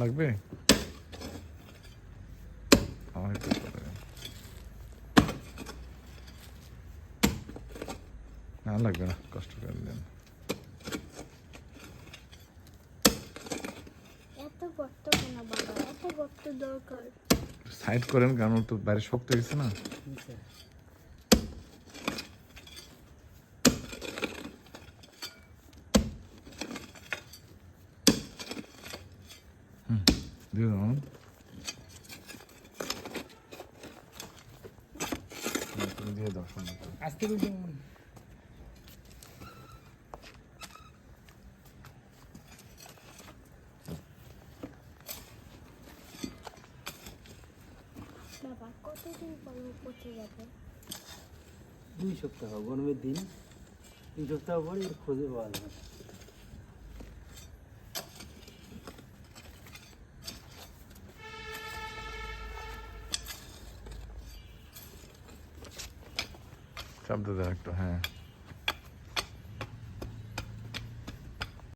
লাগবে। আমার একটু না লাগবে না কষ্ট করে দেন সাইড করেন কারণ তো বাইরে শক্ত গেছে না। নিচে দিয়ে বাবা কতদিন পর পচে যাবে দুই সপ্তাহ গরমের দিন দুই সপ্তাহ পরে খোঁজে পাওয়া যাবে চাপ দিয়ে দাও একটু হ্যাঁ